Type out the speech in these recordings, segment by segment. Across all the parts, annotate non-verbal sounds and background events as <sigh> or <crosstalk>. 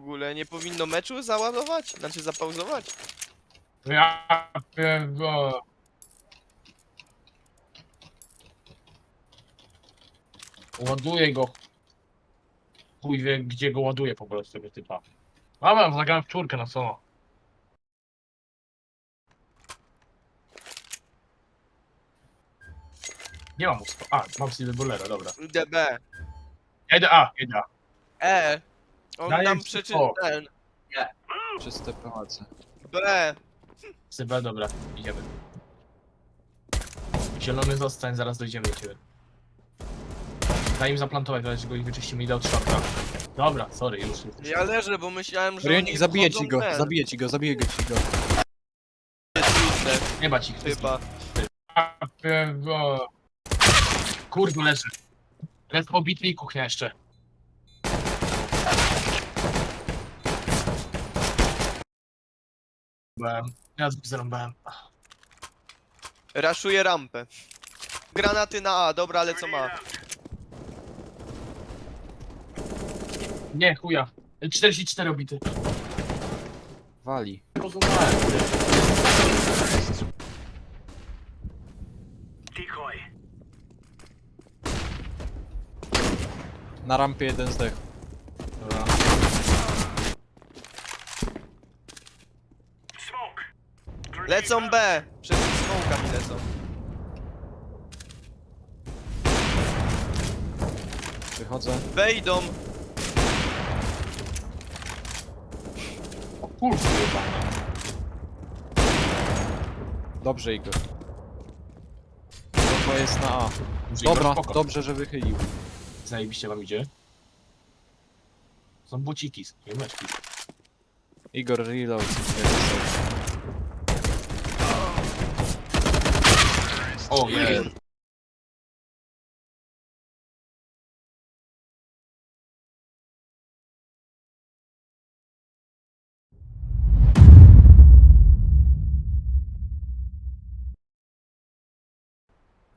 ogóle? Nie powinno meczu załadować? Znaczy zapauzować? Ja pierdolę. Ładuję go. Chuj wie, gdzie go ładuję po prostu tego typa. Dobra, zagrałem w czwórkę na solo. Nie mam uspo. A, mam Silver Bullera, dobra. DB. Jedę A, jedę A. E. On Daję nam ci przeczy... to. ten. Czyste pałace. B. Dobra, idziemy. Zielony zostań, zaraz dojdziemy do ciebie. Daj im zaplantować, ale go ich wyczyścimy i dał trzeba. Dobra, sorry, już. Ja leżę, bo myślałem, że Rionik, oni zabije wchodzą ci go, ten. zabije ci go, zabije go ci go. Nie bać ich, Chyba. Kurde, leży. Jest pobity i kuchnia jeszcze. Byłem. Ja zrąbałem. Raszuje rampę. Granaty na A, dobra, ale co ma? Nie, chuja. 44 obity. Wali. Rozumiałem. Na rampie jeden zdech. Dobra. Lecą B! Przez smokami lecą. Wychodzę. Wejdą. O kurwa, jebana. Dobrze Igor. To jest na A. Może Dobra, spoko. dobrze, że wychylił. Zajebiście wam idzie. Są buciki, nie meczki. Igor reload. O, nie.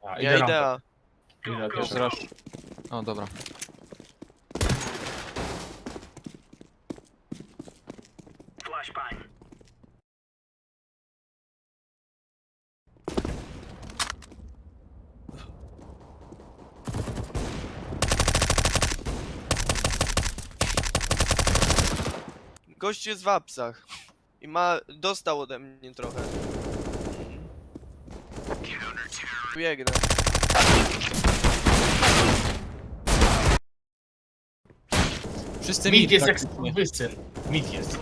A, Ja idę idę rampę. Idę zrasz. O, dobra. Gość jest w apsach. I ma... dostał ode mnie trochę. Biegnę. Wszyscy Mid jest jak praktycznie. wysyn. Mid jest.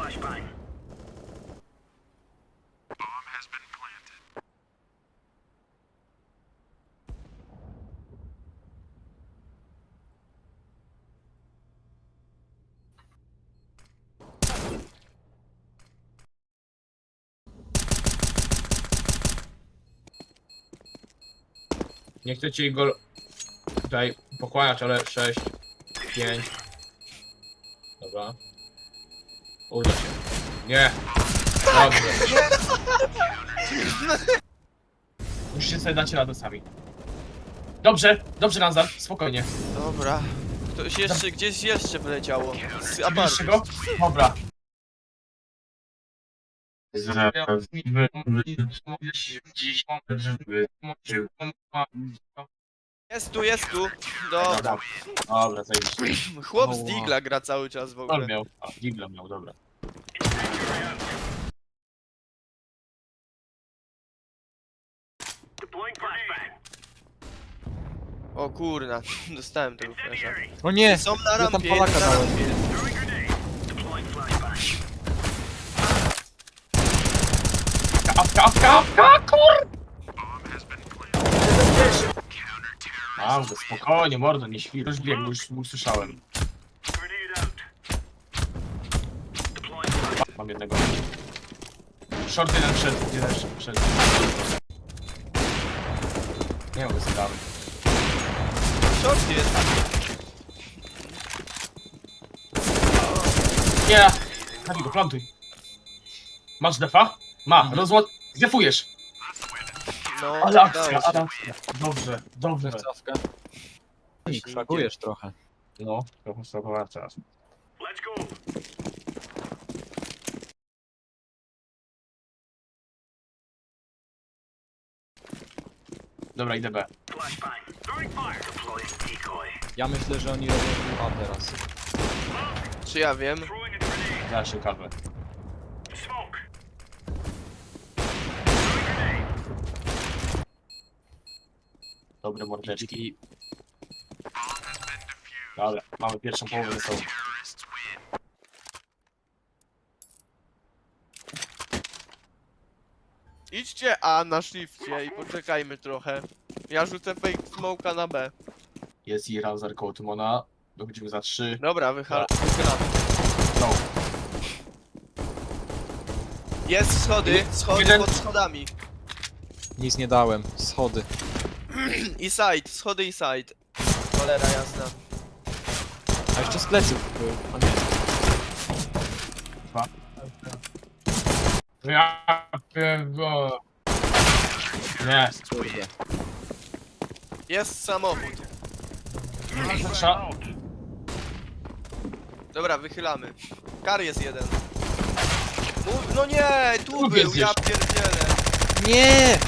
Nie chcecie go tutaj pochłaniać, ale 6, 5. Dobra. Uda się. Nie. Dobrze. Musicie sobie dać radę sami. Dobrze, dobrze Lanzar, spokojnie. Dobra. Ktoś jeszcze, gdzieś jeszcze wyleciało. Z Widzisz apartu. go? Dobra. Jest tu, jest tu. Dobra. Dobra, dobra, zajebiście. Chłop z Oła. Digla gra cały czas w On ogóle. miał, a, Digla miał, dobra. O kurna, <laughs> dostałem tego flasha. O nie! Są na Ja tam rampie, Polaka na dałem. rampie. Apka, apka, kur! Dobrze, spokojnie, mordo, nie świr. Już biegł, już już słyszałem. Mam jednego. Short jeden wszedł, jeden wszedł. Nie mogę sprawy. Short jest. Nie! Zabij go, plantuj. Masz defa? Ma, rozład... Zdefujesz. No, Ale tak, akcja, ale akcja. Dobrze, dobrze. Cofka. Trochę. No, trochę strachowałem czas. Dobra, idę B. Ja myślę, że oni robią chyba teraz. Czy ja wiem? Dalszy kawę. Dobre mordeczki. Dobra, mamy pierwszą połowę ze sobą. Idźcie A na shifcie i poczekajmy trochę. Ja rzucę fake smoka na B. Jest Iran z koło Tymona. Dochodzimy za trzy. Dobra, wychal- wychylamy. No. Jest schody, schody Jeden. pod schodami. Nic nie dałem. Schody. <clears throat> I side, schody i side. Cholera jasna. A jeszcze z pleców był. A nie. Ja pierdolę. Nie. Jest samochód. Trza... Dobra, wychylamy. Kar jest jeden. No nie, tu Tu był, ja pierdzielę. Nie!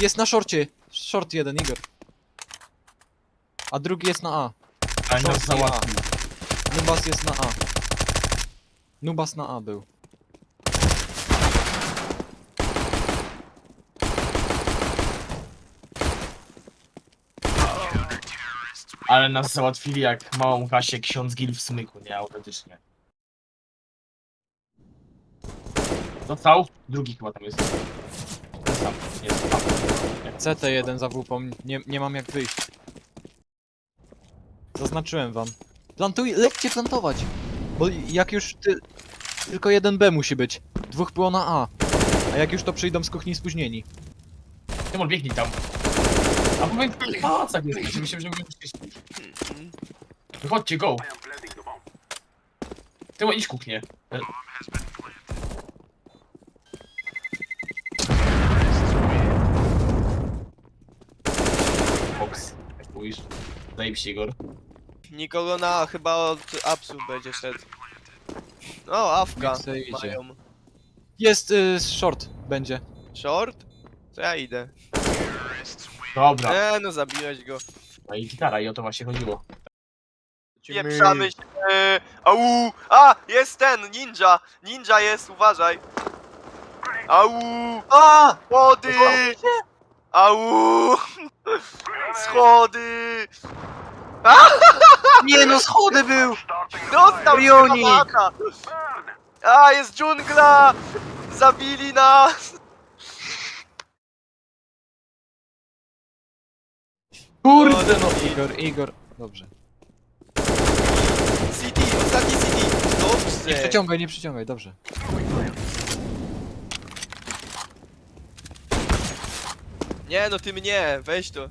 Jest na szorcie. Short jeden, Igor. A drugi jest na A. Ale nas załatwił. Nubas jest na A. Nubas na A był. Ale nas załatwili jak małą Kasię ksiądz Gil w smyku, nie? Autentycznie. Dostał? Drugi chyba tam jest. Ten sam. Jest tam. CT1 za nie, nie mam jak wyjść. Zaznaczyłem wam. Plantuj, lećcie plantować! Bo jak już ty... Tylko jeden B musi być. Dwóch było na A. A jak już to przyjdą z kuchni spóźnieni. Tymon, biegnij tam. A powiem, a tak jest, myślę, że będziemy wcześniej. Wychodźcie, go! Tymon, idź kuchnię. Spójrz. Zajebiście, Igor. Nikogo na chyba od apsów będzie szedł. O, awka Niech se idzie. mają. Jest y, short, będzie. Short? To ja idę. Dobra, E, no zabiłeś go. no i gitara, i o to właśnie chodziło. Pieprzamy się. Au! A! Jest ten! Ninja! Ninja jest, uważaj! Au! A! Schody! Au! Schody! <laughs> Nie no, schody był! Dostał granata! A, jest dżungla! Zabili nas! Kurde no! Igor, Igor. Dobrze. City, ostatni City! Nie Dobrze! przyciągaj, nie przyciągaj, dobrze. Nie, no ty mnie, weź to.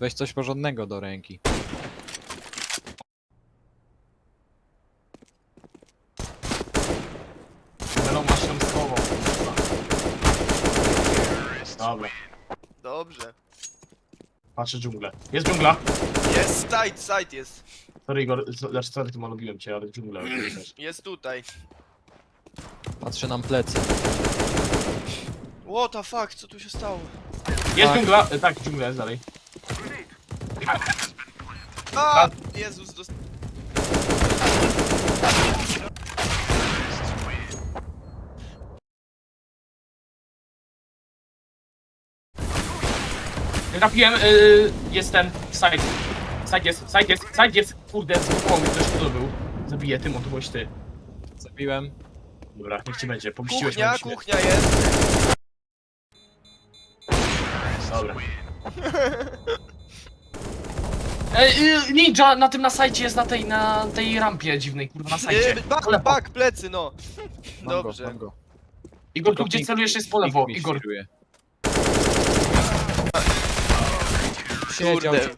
Weź coś porządnego do ręki. Melon masz tam schował. Dobra, Dobrze. patrzę dżunglę. Jest dżungla! Jest side, side jest. Sorry Igor, so- znaczy sorry, ty lubiłem cię, ale dżungla też. Jest tutaj. Patrzy nam plecy. What the fuck, co tu się stało? Jest Tak. dżungla! e, Tak, dżungla jest dalej. A! Jezus, dost... Trafiłem, yy, jest ten, side. Side jest, side jest, side jest! Kurde, mi ktoś, kto to był. Zabiję, Tymon, to byłeś ty. Zabiłem. Dobra, niech ci będzie, pomściłeś Kuchnia, moją śmierć. kuchnia jest. Dobra. <laughs> Ej, y, ninja na tym na sajcie jest na tej, na tej rampie dziwnej, kurwa, na sajcie. Yy, Back, Lewo. back, plecy, no. Mam go, Dobrze. mam go. Igor, tu gdzie celujesz jest po lewo, Igor. Siedział. Kurde.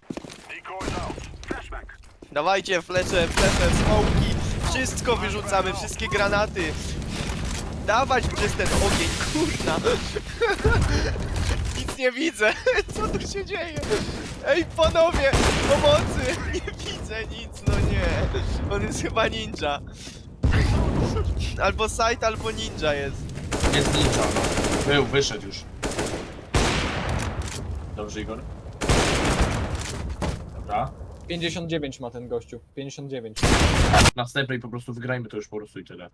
Dawajcie flesze, flesze, smoki. Wszystko wyrzucamy, wszystkie granaty. Dawać przez ten ogień, kurna. <laughs> Nic nie widzę. <laughs> Co tu się dzieje? Ej, panowie, pomocy. <laughs> Nie widzę nic, no nie. On jest chyba ninja. Albo side, albo ninja jest. Jest ninja, no. Był, wyszedł już. Dobrze, Igor. Dobra. 59 ma ten gościu. 59. Następnej po prostu wygrajmy to już po prostu i tyle.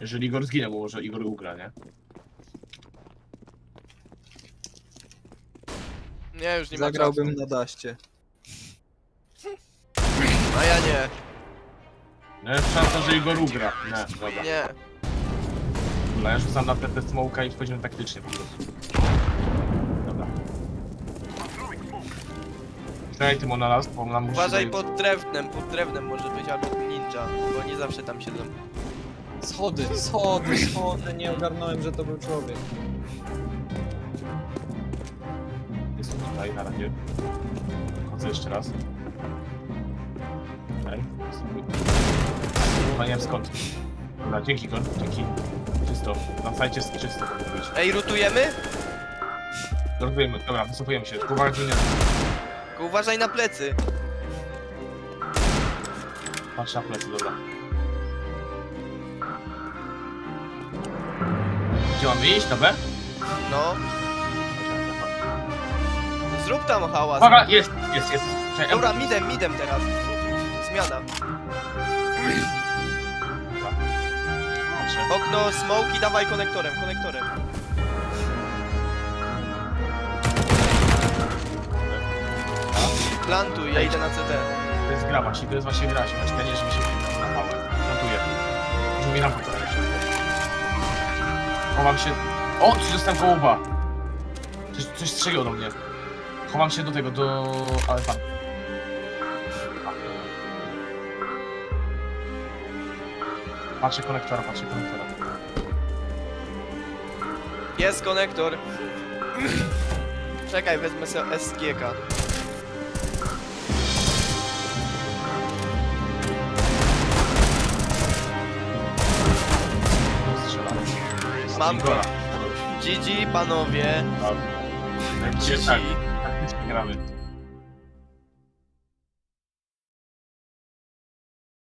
Jeżeli Igor zginie, bo może Igor ugra, nie? Nie, już nie ma Zagrałbym na daście. A ja nie. No jest szansa, że Igor ugra. Nie, dobra. Nie. Dobra, ja rzucam na petę smoka i wchodzimy taktycznie po prostu. Dobra. Czekaj Tymon na nas, bo nam musi Uważaj pod drewnem, pod drewnem może być albo ninja, bo nie zawsze tam siedzą. Schody, schody, schody. Nie ogarnąłem, że to był człowiek. Tutaj na razie. Chodzę jeszcze raz. Chyba nie wiem skąd. Dobra, dzięki Gon, dzięki. Czysto. Na sajcie jest czysto. Ej, rutujemy? Dorwujemy, dobra, wycofujemy się. Że nie... Tylko uważaj na plecy. Patrz na plecy, dobra. Gdzie mamy iść? Na B? No. Zrób tam hałas. Uwaga, jest, jest, jest. Czekaj, Dobra, midem, midem teraz. Zmiana. Patrzę. Okno, smoke i dawaj konektorem, konektorem. Plantuj, ja idę na CD. To jest gra właśnie, to jest właśnie gra, się właśnie nie, żeby się napały. Plantuję. Może mi rampę trochę się Chowam się... O, coś dostałem koło łba. Coś, coś strzeliło do mnie. Chowam się do tego, do... Ale tam. Patrzę konektora, patrzę konektora. Jest konektor. Czekaj, wezmę sobie SGK. Mam go. Igora. GG, panowie. Dzisiaj tak, GG. taktycznie gramy.